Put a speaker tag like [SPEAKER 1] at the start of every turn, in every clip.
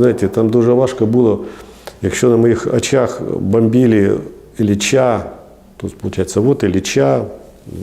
[SPEAKER 1] Знаєте, там дуже важко було, якщо на моїх очах бомбили Ілліча, тут, виходить, от Ілліча,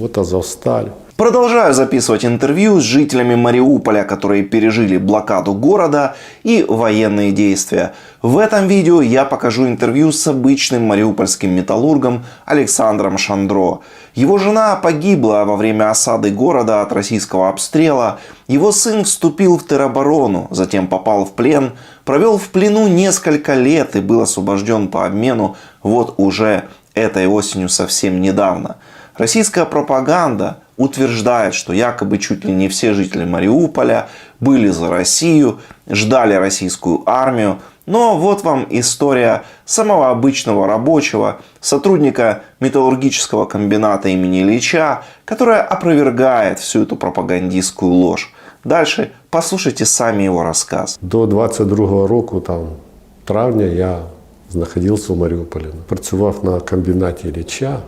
[SPEAKER 1] от Азовсталь.
[SPEAKER 2] Продолжаю записывать интервью с жителями Мариуполя, которые пережили блокаду города и военные действия. В этом видео я покажу интервью с обычным мариупольским металлургом Александром Шандро. Его жена погибла во время осады города от российского обстрела. Его сын вступил в тероборону, затем попал в плен, провел в плену несколько лет и был освобожден по обмену вот уже этой осенью совсем недавно. Российская пропаганда утверждает, что якобы чуть ли не все жители Мариуполя были за Россию, ждали российскую армию. Но вот вам история самого обычного рабочего, сотрудника металлургического комбината имени Ильича, которая опровергает всю эту пропагандистскую ложь. Дальше послушайте сами его рассказ.
[SPEAKER 1] До 22-го року, там, травня, я знаходився в Маріуполі. Працював на комбінаті Ілліча.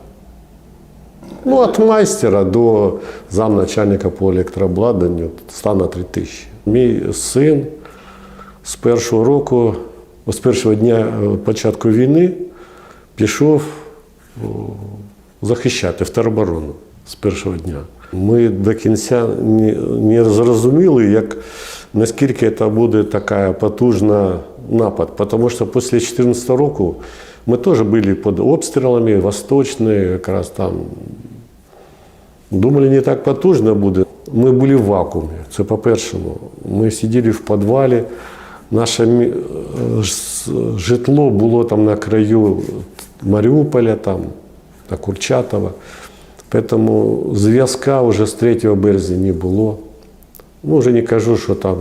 [SPEAKER 1] Ну, від майстера до замначальника по електрообладнанню стана 3 тисячі. Мій син з першого року, з першого дня е, початку війни пішов захищати в тероборону з першого дня. Ми до кінця не зрозуміли, як, наскільки це буде така потужна напад. Тому що після 2014 року ми теж були під обстрілами, восточні, якраз там. Думали, не так потужно буде. Ми були в вакуумі. Це по-першому. Ми сиділи в підвалі. Наше мі- е, ж- житло було там на краю Маріуполя, там, на Курчатова. Тому зв'язка вже з 3 березня не було. Ну, вже не кажу, що там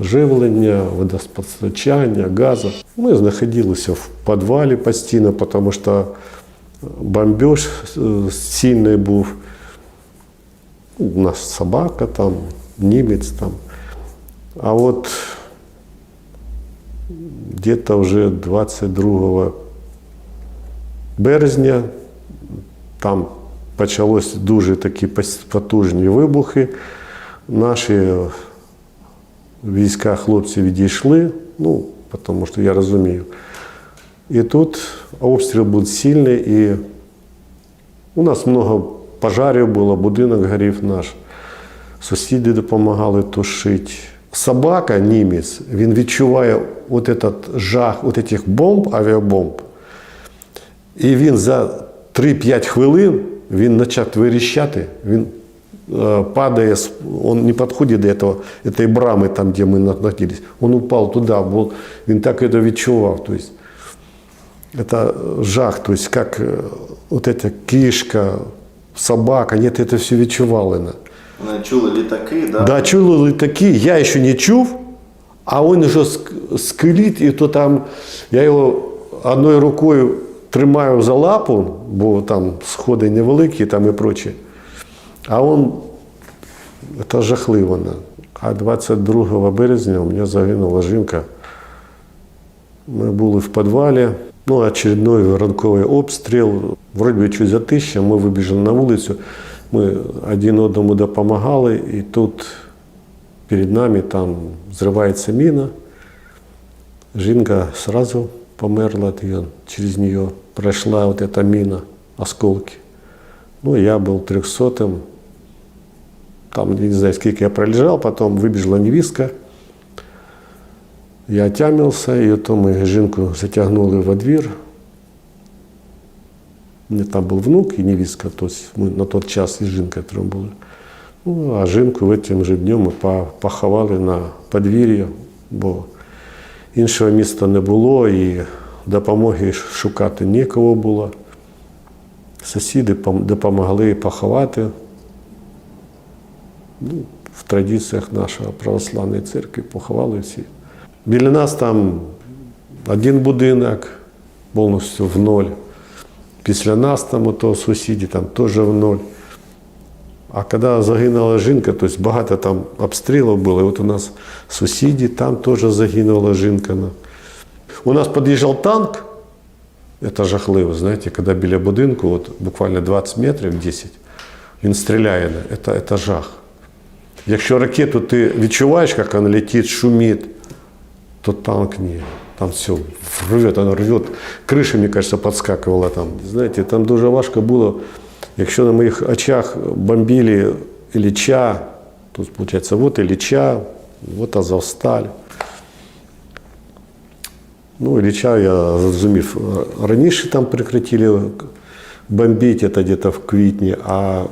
[SPEAKER 1] живлення, водопостачання, газу. Ми знаходилися в підвалі постійно, тому що бомбеж е, сильний був. У нас собака там, німець там. А от где-то вже 22 березня там почалось дуже такі пос- потужні вибухи. Наші війська хлопці відійшли, ну, тому що я розумію. І тут обстріл був сильний, і у нас много пожарів було, будинок горів наш. Сусіди допомагали тушити. Собака, німець, він відчуває от этот жах от этих бомб, авіабомб. І він за 3-5 хвилин він почав виріщати, він е, падає, з- он не підходить до этого, этой брами, там, де ми знаходились. Он упав туди, бо він так це відчував. То есть, это жах, то есть как э, вот эта кишка, собака, нет, это все відчували. на.
[SPEAKER 2] Чули літаки, да?
[SPEAKER 1] Да, чули літаки, я ще не чув, а він вже ск- скеліт, і то там я його одною рукою тримаю за лапу, бо там сходи невеликі там і прочі. А він, це жахливо. на. А 22 березня у мене загинула жінка. Ми були в підвалі. Ну, очередной ранковий обстріл. Вроді би чуть затища, ми вибіжали на вулицю. Ми один одному допомагали, і тут перед нами там зривається міна. Жінка сразу померла, от её- через нее прошла вот эта мина, осколки. Ну, я был трехсотым. Там, не знаю, сколько я пролежал, потом выбежала невістка. Я отямився, і то ми жінку затягнули во двір. У мене там був внук і невістка, ми на той час із жінкою трьом були. Ну, а жінку в цим же днем ми поховали на подвір'ї, бо іншого міста не було і допомоги шукати нікого було. Сусіди допомогли поховати. Ну, в традиціях нашої православної церкви поховали всі. Біля нас там один будинок повністю в ноль. Після нас там ото сусіди там теж в ноль. А коли загинула жінка, то есть багато там обстрілів було. І от у нас сусіди, там теж загинула жінка. ну. У нас під'їжджав танк, це жахливо, знаєте, коли біля будинку, от буквально 20 метрів, 10, він стріляє, це, це жах. Якщо ракету ти відчуваєш, як вона летить, шумить, то танк не. Там все рвет, оно рвет. Крыша, мне кажется, подскакивала там. Знаєте, там дуже важко було, якщо на моїх очах бомбили Ілліча, тут, виходить, вот Ілліча, вот Азовсталь. Ну, Ілліча, я зрозумів, раніше там прекратили бомбити, це десь в квітні, а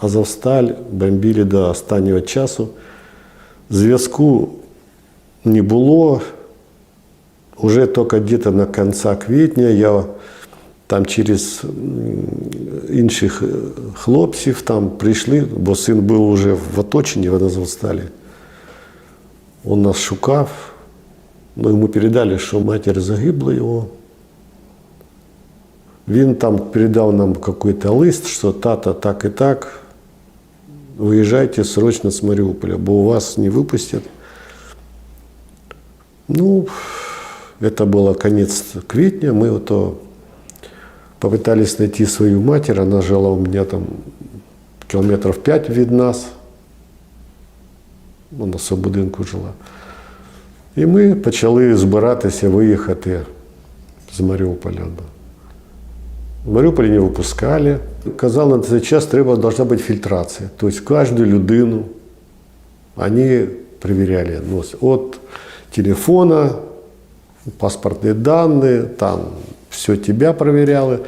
[SPEAKER 1] Азовсталь бомбили до останнього часу. Зв'язку не було. Уже только где-то на конца квітня я там через м, інших е, хлопців там прийшли, бо син був вже в оточенні в Азовсталі. Он нас шукав, ну йому передали, що матір загибла його. Він там передав нам какой-то лист, що тата так і так, виїжджайте срочно з Маріуполя, бо у вас не випустять. Ну, это было конец квітня. Мы вот то попытались найти свою матерь. Она жила у меня там километров 5 від нас. Вона в будинку жила. І ми почали збиратися виїхати з Маріуполя. В Маріуполі не випускали. Казали, на цей час треба, должна бути фільтрація. Тобто кожну людину они проверяли нос от телефона, паспортные данные, там все тебя проверяли,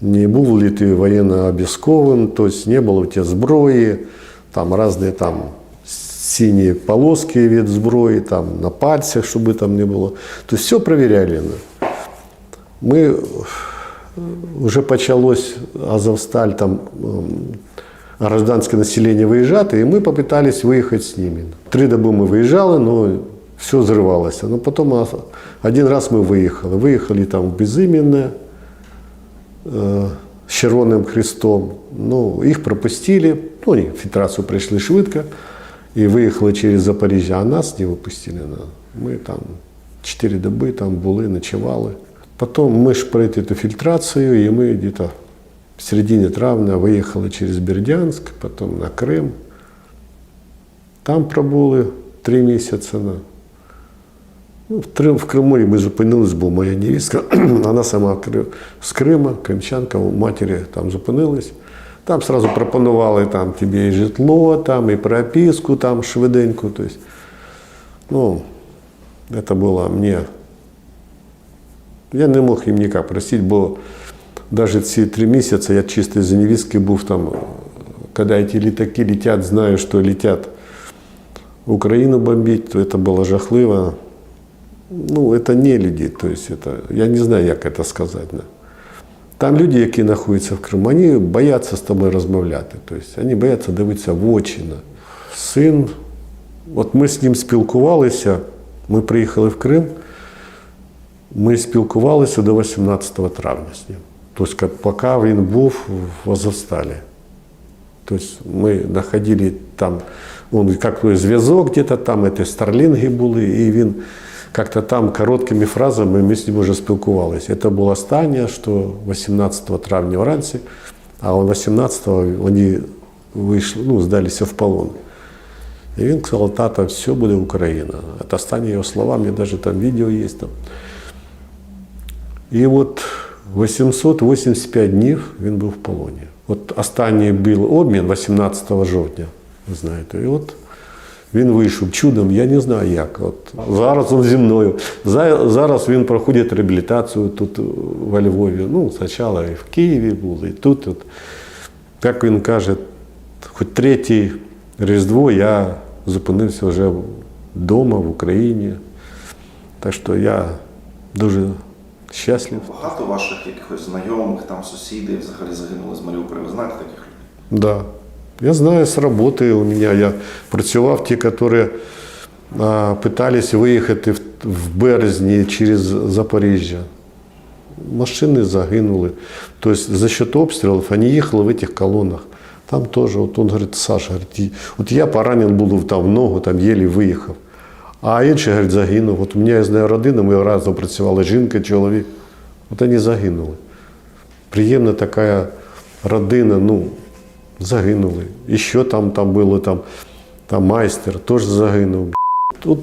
[SPEAKER 1] не был ли ты военно обіскован, то есть не было у тебя зброї, там разные там синие полоски від зброї, там на пальцях, чтобы там не было. То есть все проверяли. ну. Мы вже почалось Азовсталь, там ем, гражданське населення виїжджати, і ми попитались виїхати з ними. Три доби ми виїжджали, але все зривалося. Ну, потім а, один раз ми виїхали. Виїхали там в Безіменне е, з Червоним Христом. Ну, їх пропустили, ну, вони фільтрацію пройшли швидко і виїхали через Запоріжжя, а нас не випустили. Ну, Ми там чотири доби там були, ночували. Потім ми ж пройти цю фільтрацію, і ми десь в середині травня виїхали через Бердянськ, потім на Крим. Там пробули три місяці. На... Ну, в, Трим, в Криму ми зупинились, бо моя невістка, вона сама Кри- з Крима, кримчанка, у матері там зупинились. Там сразу пропонували там, тобі і житло, там, і прописку там, швиденько. Тобто, ну, це було мені я не мог їм ніяк простити, бо навіть ці три місяці я чисто з невістки був там, коли ці літаки летять, знаю, що летять Україну бомбити, то це було жахливо. Ну, це не люди, то есть это, я не знаю, як це сказати. да. Там люди, які знаходяться в Криму, вони бояться з тобою розмовляти. Тобто, вони бояться дивитися в очі. на. Син, от ми з ним спілкувалися, ми приїхали в Крим, ми спілкувалися до 18 травня з ним. Тобто, поки він був в Азовсталі. Тобто ми знаходили там, он як той зв'язок где-то там, ці старлінги були, і він як-то там короткими фразами ми з ним вже спілкувалися. Це було останнє, що 18 травня вранці, а 18-го вони вийшли, ну, здалися в полон. І він сказав, тата, все буде Україна. Це останні його слова, у мене навіть там відео є. Там. І от 885 днів він був в полоні. От останній був обмін 18 жовтня, ви знаєте. І от він вийшов чудом, я не знаю як. От зараз він зі мною. За- Зараз він проходить реабілітацію тут во Львові. Ну, спочатку і в Києві був, і тут. От. Як він каже, хоч третє Різдво я зупинився вже вдома, в Україні. Так що я дуже щаслив.
[SPEAKER 2] Багато ваших якихось знайомих, там сусідів взагалі загинули з Маріуполя. Ви знаєте таких людей?
[SPEAKER 1] Да. Я знаю з роботи у мене. Я працював ті, які а, питались виїхати в, в березні через Запоріжжя. Машини загинули. Тобто за счет обстрілів вони їхали в цих колонах. Там теж, от він говорить, Саша, от я поранен був там в ногу, там єлі виїхав. А інший, говорить, загинув. От у мене я знаю родину, ми разом працювали жінка, чоловік. От вони загинули. Приємна така родина, ну, загинули. І що там, там було, там, там майстер теж загинув. Тут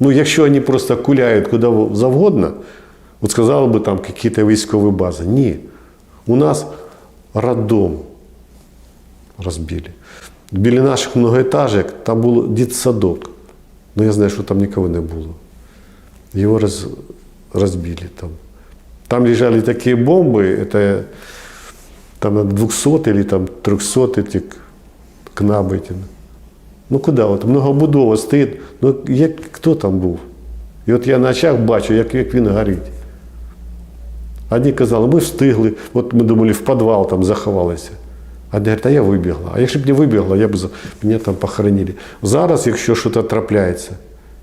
[SPEAKER 1] Ну, якщо вони просто куляють куди завгодно, от сказали би там якісь військові бази. Ні. У нас роддом розбили. Біля наших многоэтажек там був дитсадок. Ну, я знаю, що там нікого не було. Его раз, разбили там. Там лежали такие бомбы, это там 200 или там 300 эти кнаби. Эти. Ну куди? От многобудова стоїть. Ну як, хто там був? І от я на очах бачу, як, як він горить. Одні казали, ми встигли, от ми думали, в підвал там заховалися. А одні говорять, а я вибігла. А якщо б не вибігла, я б за- мене там похоронили. Зараз, якщо щось трапляється,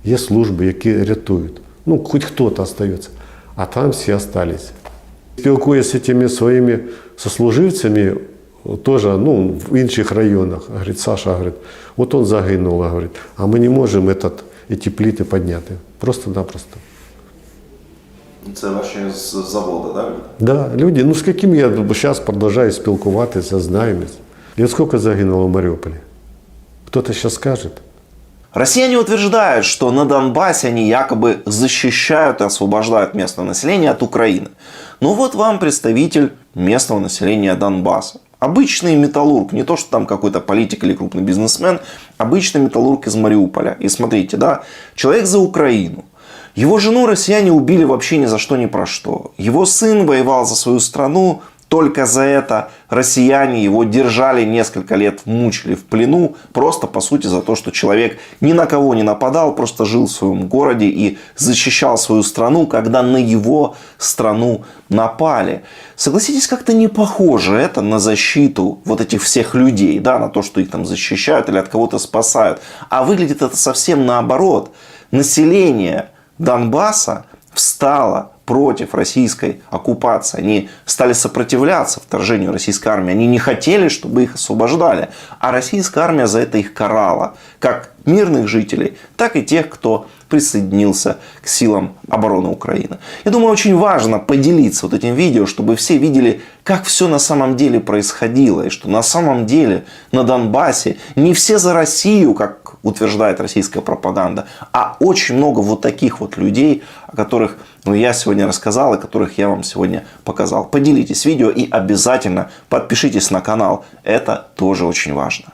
[SPEAKER 1] є служби, які рятують. Ну, хоч хтось залишається. А там всі залишилися. Спілкуюся з цими своїми сослуживцями, теж ну, в інших районах. Говорить, Саша, говорить, от він загинув, говорить, а ми не можемо этот, ці пліти підняти. Просто-напросто.
[SPEAKER 2] Це ваші з заводу, так?
[SPEAKER 1] Да, люди, ну з якими я зараз продовжую спілкуватися, знаємось. І от скільки загинуло в Маріуполі? Хто-то зараз скаже?
[SPEAKER 2] Россияне утверждают, что на Донбассе они якобы защищают и освобождают местное население от Украины. Ну вот вам представитель местного населения Донбасса. Обычный металлург, не то что там какой-то политик или крупный бизнесмен, обычный металлург из Мариуполя. И смотрите, да, человек за Украину. его жену россияне убили вообще ни за что, ни про что. Его сын воевал за свою страну, только за это россияне его держали несколько лет, мучили в плену, просто по сути за то, что человек ни на кого не нападал, просто жил в своем городе и защищал свою страну, когда на его страну напали. Согласитесь, как-то не похоже это на защиту вот этих всех людей, да, на то, что их там защищают или от кого-то спасают. А выглядит это совсем наоборот. Население Донбасса встало против российской оккупации. Они стали сопротивляться вторжению российской армии. Они не хотели, чтобы их освобождали. А российская армия за это их карала. Как мирных жителей, так и тех, кто присоединился к силам обороны Украины. Я думаю, очень важно поделиться вот этим видео, чтобы все видели, как все на самом деле происходило. И что на самом деле на Донбассе не все за Россию, как утверждает российская пропаганда, а очень много вот таких вот людей, о которых ну, я сегодня рассказал, и которых я вам сегодня показал. Поделитесь видео и обязательно подпишитесь на канал. Это тоже очень важно.